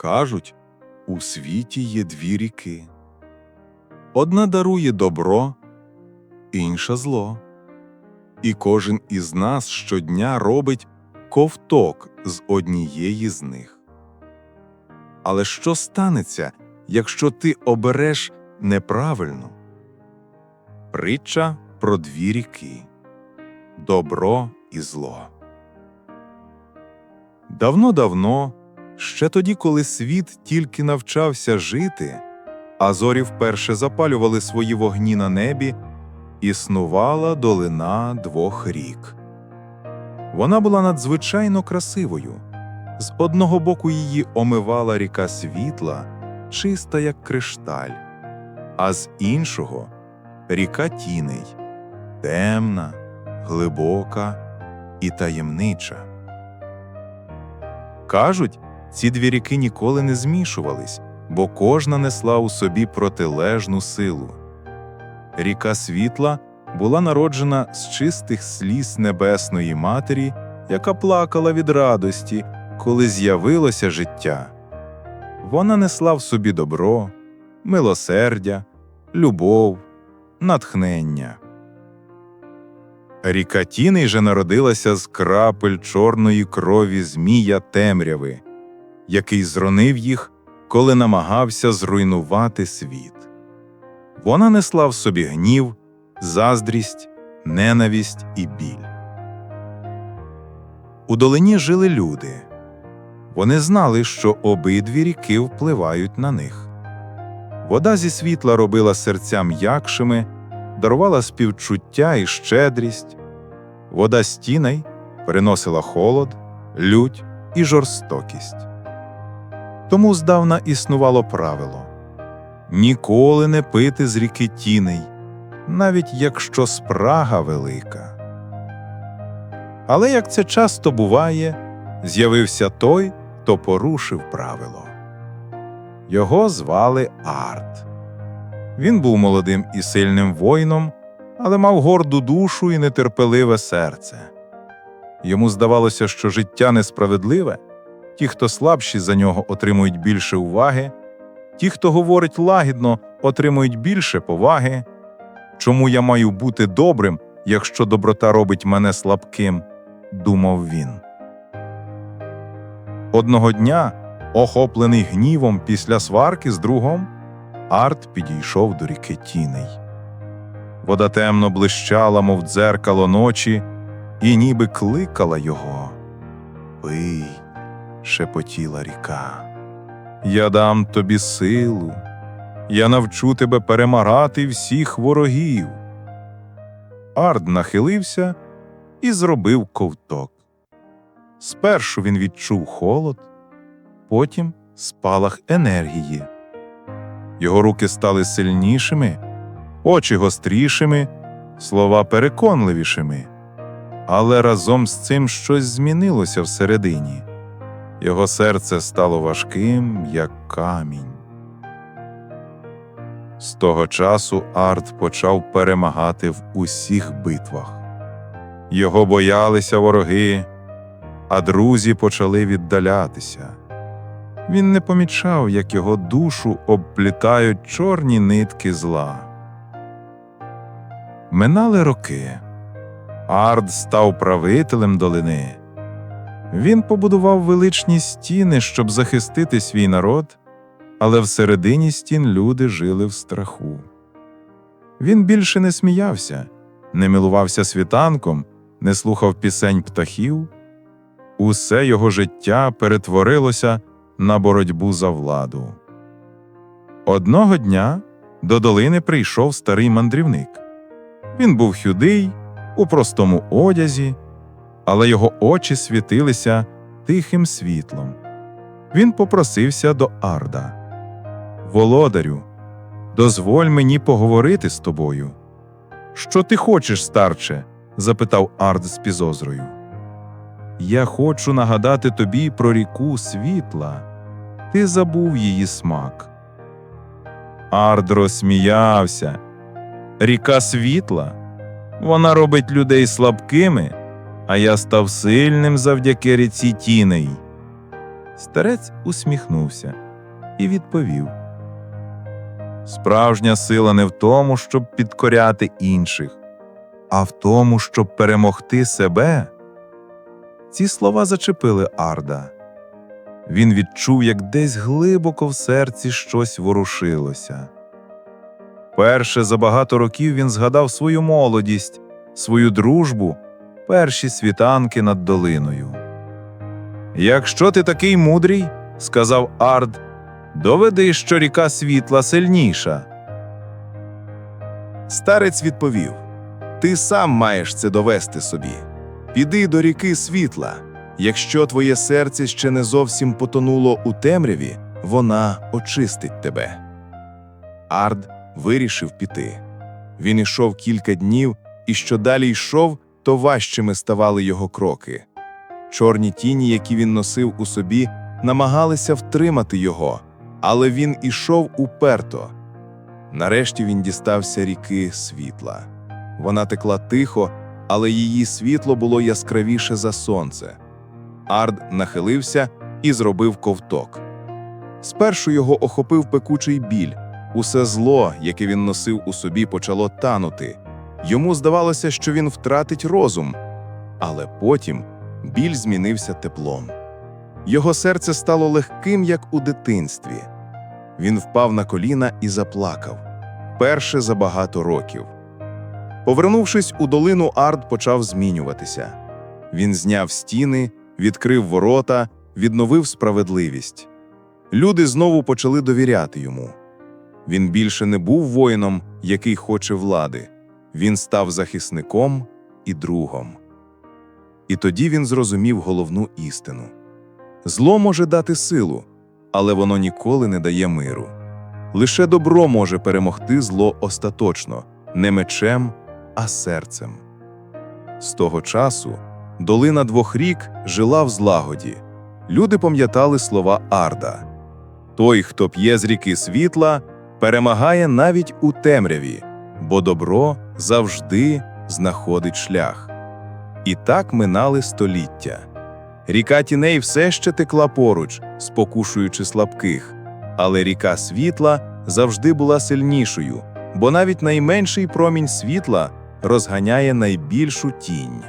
Кажуть, у світі є дві ріки. Одна дарує добро, інша зло. І кожен із нас щодня робить ковток з однієї з них. Але що станеться, якщо ти обереш неправильно? Притча про дві ріки добро і зло. Давно-давно, ще тоді, коли світ тільки навчався жити, а зорі вперше запалювали свої вогні на небі, існувала долина двох рік. Вона була надзвичайно красивою. З одного боку її омивала ріка світла, чиста, як кришталь, а з іншого ріка тіней, темна, глибока і таємнича. Кажуть, ці дві ріки ніколи не змішувались, бо кожна несла у собі протилежну силу. Ріка світла була народжена з чистих сліз Небесної Матері, яка плакала від радості, коли з'явилося життя. Вона несла в собі добро, милосердя, любов, натхнення. Ріка Тіней же народилася з крапель чорної крові Змія темряви, який зронив їх, коли намагався зруйнувати світ. Вона несла в собі гнів, заздрість, ненависть і біль. У долині жили люди. Вони знали, що обидві ріки впливають на них. Вода зі світла робила серця м'якшими, дарувала співчуття і щедрість. Вода з тіней переносила холод, лють і жорстокість. Тому здавна існувало правило ніколи не пити з ріки тіней, навіть якщо спрага велика. Але як це часто буває, з'явився той, хто порушив правило. Його звали Арт. Він був молодим і сильним воїном, але мав горду душу і нетерпеливе серце. Йому здавалося, що життя несправедливе, ті, хто слабші за нього, отримують більше уваги, ті, хто говорить лагідно, отримують більше поваги. Чому я маю бути добрим, якщо доброта робить мене слабким? думав він. Одного дня, охоплений гнівом після сварки з другом, Арт підійшов до ріки тіней. Вода темно блищала, мов дзеркало ночі, і ніби кликала його. Пий, шепотіла ріка. Я дам тобі силу, я навчу тебе перемагати всіх ворогів. Ард нахилився і зробив ковток. Спершу він відчув холод, потім спалах енергії. Його руки стали сильнішими, очі гострішими, слова переконливішими. Але разом з цим щось змінилося всередині. Його серце стало важким, як камінь. З того часу Арт почав перемагати в усіх битвах. Його боялися вороги, а друзі почали віддалятися. Він не помічав, як його душу обплітають чорні нитки зла. Минали роки. Ард став правителем долини. Він побудував величні стіни, щоб захистити свій народ, але всередині стін люди жили в страху. Він більше не сміявся, не милувався світанком, не слухав пісень птахів. Усе його життя перетворилося на боротьбу за владу. Одного дня до долини прийшов старий мандрівник. Він був хюдий, у простому одязі, але його очі світилися тихим світлом. Він попросився до Арда. Володарю, дозволь мені поговорити з тобою. Що ти хочеш, старче? запитав Ард з підозрою. Я хочу нагадати тобі про ріку світла. Ти забув її смак. Ард розсміявся. Ріка світла. Вона робить людей слабкими, а я став сильним завдяки ріці тіней. Старець усміхнувся і відповів: Справжня сила не в тому, щоб підкоряти інших, а в тому, щоб перемогти себе. Ці слова зачепили Арда. Він відчув, як десь глибоко в серці щось ворушилося. Перше за багато років він згадав свою молодість, свою дружбу, перші світанки над долиною. Якщо ти такий мудрий, сказав Ард, доведи, що ріка світла сильніша. Старець відповів: Ти сам маєш це довести собі. Піди до ріки світла. Якщо твоє серце ще не зовсім потонуло у темряві, вона очистить тебе. Ард вирішив піти. Він ішов кілька днів, і що далі йшов, то важчими ставали його кроки. Чорні тіні, які він носив у собі, намагалися втримати його, але він ішов уперто. Нарешті він дістався ріки світла. Вона текла тихо, але її світло було яскравіше за сонце. Ард нахилився і зробив ковток. Спершу його охопив пекучий біль. Усе зло, яке він носив у собі, почало танути. Йому здавалося, що він втратить розум. Але потім біль змінився теплом. Його серце стало легким, як у дитинстві. Він впав на коліна і заплакав перше за багато років. Повернувшись у долину, Ард почав змінюватися. Він зняв стіни, відкрив ворота, відновив справедливість. Люди знову почали довіряти йому. Він більше не був воїном, який хоче влади. Він став захисником і другом. І тоді він зрозумів головну істину: зло може дати силу, але воно ніколи не дає миру. Лише добро може перемогти зло остаточно, не мечем, а серцем. З того часу долина двох рік жила в злагоді. Люди пам'ятали слова Арда: Той, хто п'є з ріки світла, перемагає навіть у темряві, бо добро завжди знаходить шлях. І так минали століття. Ріка тіней все ще текла поруч, спокушуючи слабких, але ріка світла завжди була сильнішою, бо навіть найменший промінь світла розганяє найбільшу тінь.